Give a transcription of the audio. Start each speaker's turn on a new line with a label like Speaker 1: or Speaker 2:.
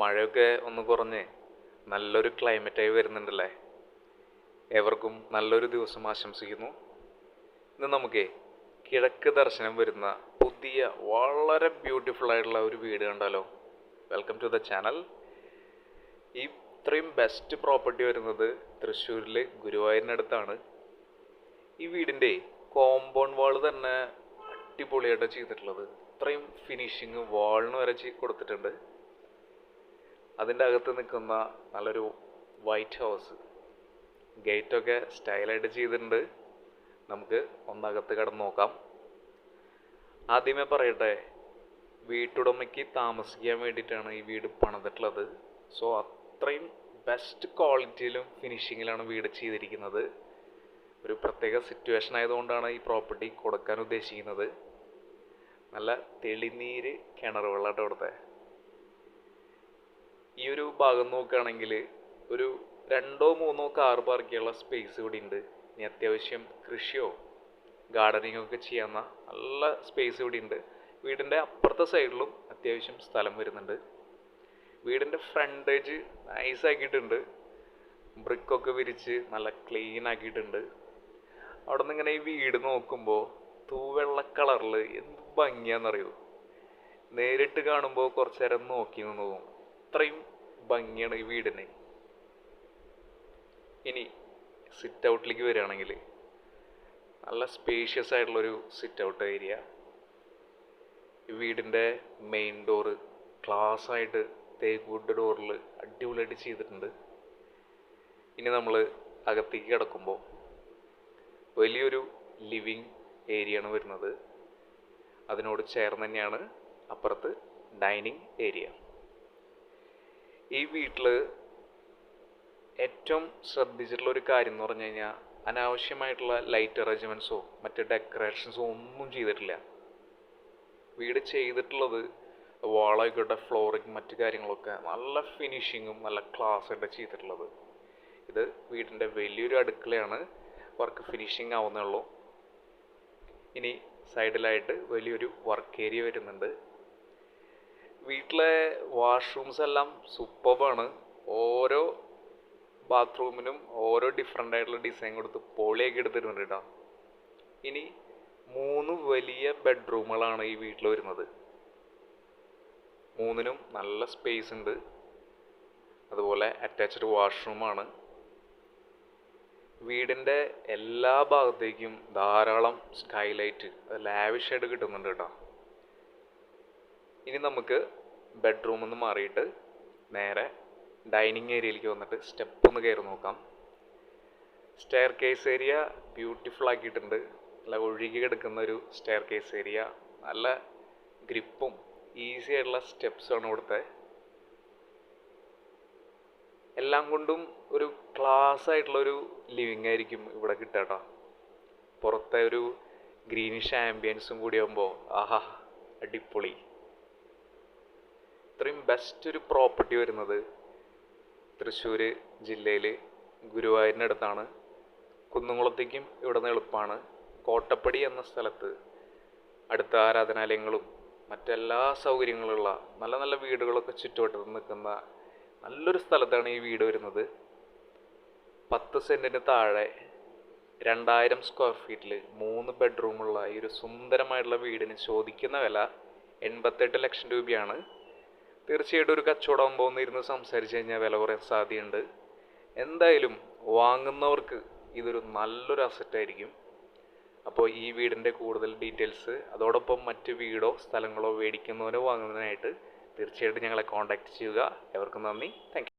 Speaker 1: മഴയൊക്കെ ഒന്ന് കുറഞ്ഞ് നല്ലൊരു ക്ലൈമറ്റായി വരുന്നുണ്ടല്ലേ? ഏവർക്കും നല്ലൊരു ദിവസം ആശംസിക്കുന്നു. ഇന്ന് നമുക്ക് കിഴക്ക് ദർശനം വരുന്ന പുതിയ വളരെ ബ്യൂട്ടിഫുൾ ആയിട്ടുള്ള ഒരു വീട് കണ്ടാലോ? വെൽക്കം ടു ദ ചാനൽ ഈ ഇത്രയും ബെസ്റ്റ് പ്രോപ്പർട്ടി വരുന്നത് തൃശ്ശൂരിലെ ഗുരുവായൂരിനടുത്താണ്. ഈ വീടിന്റെ കോമ്പൗണ്ട് വാൾ തന്നെ അടിപൊളിയായിട്ടാണ് ചെയ്തിട്ടുള്ളത്. ഇത്രയും ഫിനിഷിങ് വാളിന് വരെ കൊടുത്തിട്ടുണ്ട്. അതിന്റെ അകത്ത് നിൽക്കുന്ന നല്ലൊരു വൈറ്റ് ഹൗസ് ഗേറ്റൊക്കെ സ്റ്റൈലായിട്ട് ചെയ്തിട്ടുണ്ട്. നമുക്ക് ഒന്നകത്ത് കിടന്ന് നോക്കാം. ആദ്യമേ പറയട്ടെ വീട്ടുടമയ്ക്ക് താമസിക്കാൻ വേണ്ടിയിട്ടാണ് ഈ വീട് പണിതിട്ടുള്ളത്. സോ അത്രയും ബെസ്റ്റ് ക്വാളിറ്റിയിലും ഫിനിഷിങ്ങിലാണ് വീട് ചെയ്തിരിക്കുന്നത്. ഒരു പ്രത്യേക സിറ്റുവേഷൻ ആയതുകൊണ്ടാണ് ഈ പ്രോപ്പർട്ടി കൊടുക്കാൻ ഉദ്ദേശിക്കുന്നത്. നല്ല തെളിനീര് കിണർ വെള്ളമായിട്ട് അവിടുത്തെ. ഈ ഒരു ഭാഗം നോക്കുകയാണെങ്കിൽ ഒരു രണ്ടോ മൂന്നോ കാർ പാർക്ക് ചെയ്യാനുള്ള സ്പേസ് ഇവിടെ ഉണ്ട്. ഇനി അത്യാവശ്യം കൃഷിയോ ഗാർഡനിങ്ങോ ഒക്കെ ചെയ്യാവുന്ന നല്ല സ്പേസ് ഇവിടെ ഉണ്ട്. വീടിന്റെ അപ്പുറത്തെ സൈഡിലും അത്യാവശ്യം സ്ഥലം വരുന്നുണ്ട്. വീടിന്റെ ഫ്രണ്ടേജ് നൈസ് ആക്കിയിട്ടുണ്ട്. ബ്രിക്കൊക്കെ വിരിച്ച് നല്ല ക്ലീൻ ആക്കിയിട്ടുണ്ട്. അവിടെ നിന്ന് ഇങ്ങനെ ഈ വീട് നോക്കുമ്പോൾ തൂവെള്ള കളറിൽ എന്ത് ഭംഗിയാണെന്നറിയോ? നേരിട്ട് കാണുമ്പോൾ കുറച്ച് നേരം നോക്കി നിന്ന് പോകും അത്രയും ഭംഗിയാണ് ഈ വീടിന്. ഇനി സിറ്റ് ഔട്ടിലേക്ക് വരികയാണെങ്കിൽ നല്ല സ്പേഷ്യസ് ആയിട്ടുള്ളൊരു സിറ്റ് ഔട്ട് ഏരിയ ഈ വീടിന്റെ മെയിൻ ഡോറ് ക്ലാസ് ആയിട്ട് തേക്കുഡ് ഡോറിൽ അടിപൊളിയായിട്ട് ചെയ്തിട്ടുണ്ട്. ഇനി നമ്മൾ അകത്തേക്ക് കിടക്കുമ്പോൾ വലിയൊരു ലിവിങ് ഏരിയ ആണ് വരുന്നത്. അതിനോട് ചേർന്ന് തന്നെയാണ് അപ്പുറത്ത് ഡൈനിങ് ഏരിയ ഈ വീട്ടിൽ ഏറ്റവും ശ്രദ്ധിച്ചിട്ടുള്ള ഒരു കാര്യം എന്ന് പറഞ്ഞു കഴിഞ്ഞാൽ അനാവശ്യമായിട്ടുള്ള ലൈറ്റ് അറേഞ്ച്മെന്റ്സോ മറ്റ് ഡെക്കറേഷൻസോ ഒന്നും ചെയ്തിട്ടില്ല. വീട് ചെയ്തിട്ടുള്ളത് വാളായിക്കോട്ടെ ഫ്ലോറിങ് മറ്റു കാര്യങ്ങളൊക്കെ നല്ല ഫിനിഷിങ്ങും നല്ല ക്ലാസ് ആയിട്ട് ചെയ്തിട്ടുള്ളത്. ഇത് വീടിന്റെ വലിയൊരു അടുക്കളയാണ്. വർക്ക് ഫിനിഷിങ് ആവുന്നേ ഉള്ളൂ. ഇനി സൈഡിലായിട്ട് വലിയൊരു വർക്ക് ഏരിയ വരുന്നുണ്ട്. വീട്ടിലെ വാഷ്റൂംസ് എല്ലാം സൂപ്പർബാണ് ഓരോ ബാത്റൂമിനും ഓരോ ഡിഫറെന്റ് ആയിട്ടുള്ള ഡിസൈൻ കൊടുത്ത് പോളിയൊക്കെ എടുത്തിട്ടുണ്ട് കേട്ടോ ഇനി മൂന്ന് വലിയ ബെഡ്റൂമുകളാണ് ഈ വീട്ടിൽ വരുന്നത്. മൂന്നിനും നല്ല സ്പേസ് ഉണ്ട്. അതുപോലെ അറ്റാച്ച്ഡ് വാഷ്റൂമാണ് വീടിന്റെ എല്ലാ ഭാഗത്തേക്കും ധാരാളം സ്കൈലൈറ്റ് ലാവിഷായിട്ട് കിട്ടുന്നുണ്ട് കേട്ടോ ഇനി നമുക്ക് ബെഡ്റൂമിൽ നിന്ന് മാറിയിട്ട് നേരെ ഡൈനിങ് ഏരിയയിലേക്ക് വന്നിട്ട് സ്റ്റെപ്പ് ഒന്ന് കയറി നോക്കാം. സ്റ്റെയർ കേസ് ഏരിയ ബ്യൂട്ടിഫുൾ ആക്കിയിട്ടുണ്ട്. നല്ല ഒഴുകി കിടക്കുന്ന ഒരു സ്റ്റെയർ കേസ് ഏരിയ നല്ല ഗ്രിപ്പും ഈസി ആയിട്ടുള്ള സ്റ്റെപ്സാണ് ഇവിടുത്തെ. എല്ലാം കൊണ്ടും ഒരു ക്ലാസ് ആയിട്ടുള്ള ഒരു ലിവിങ് ആയിരിക്കും ഇവിടെ കിട്ടാട്ടോ പുറത്തെ ഒരു ഗ്രീനിഷ് ആംബിയൻസും കൂടി ആകുമ്പോൾ ആഹാ അടിപൊളി. ഇത്രയും ബെസ്റ്റ് ഒരു പ്രോപ്പർട്ടി വരുന്നത് തൃശ്ശൂർ ജില്ലയിൽ ഗുരുവായൂരിന്റെ അടുത്താണ്. കുന്നുംകുളത്തേക്കും ഇവിടെ നിന്ന് എളുപ്പമാണ് കോട്ടപ്പടി എന്ന സ്ഥലത്ത് അടുത്ത ആരാധനാലയങ്ങളും മറ്റെല്ലാ സൗകര്യങ്ങളുള്ള നല്ല നല്ല വീടുകളൊക്കെ ചുറ്റുവട്ടത്ത് നിൽക്കുന്ന നല്ലൊരു സ്ഥലത്താണ് ഈ വീട് വരുന്നത്. പത്ത് സെന്റിന് താഴെ രണ്ടായിരം സ്ക്വയർ ഫീറ്റിൽ മൂന്ന് ബെഡ്റൂമുള്ള ഈ ഒരു സുന്ദരമായിട്ടുള്ള വീടിന് ചോദിക്കുന്ന വില എൺപത്തെട്ട് ലക്ഷം രൂപയാണ്. തീർച്ചയായിട്ടും ഒരു കച്ചവടമാകുമ്പോൾ ഒന്ന് ഇരുന്ന് സംസാരിച്ച് കഴിഞ്ഞാൽ വില കുറയാൻ സാധ്യതയുണ്ട്. എന്തായാലും വാങ്ങുന്നവർക്ക് ഇതൊരു നല്ലൊരു അസറ്റായിരിക്കും അപ്പോൾ ഈ വീടിന്റെ കൂടുതൽ ഡീറ്റെയിൽസ് അതോടൊപ്പം മറ്റ് വീടോ സ്ഥലങ്ങളോ മേടിക്കുന്നവരോ വാങ്ങുന്നതിനായിട്ട് തീർച്ചയായിട്ടും ഞങ്ങളെ കോൺടാക്റ്റ് ചെയ്യുക. എവർക്കും നന്ദി. താങ്ക്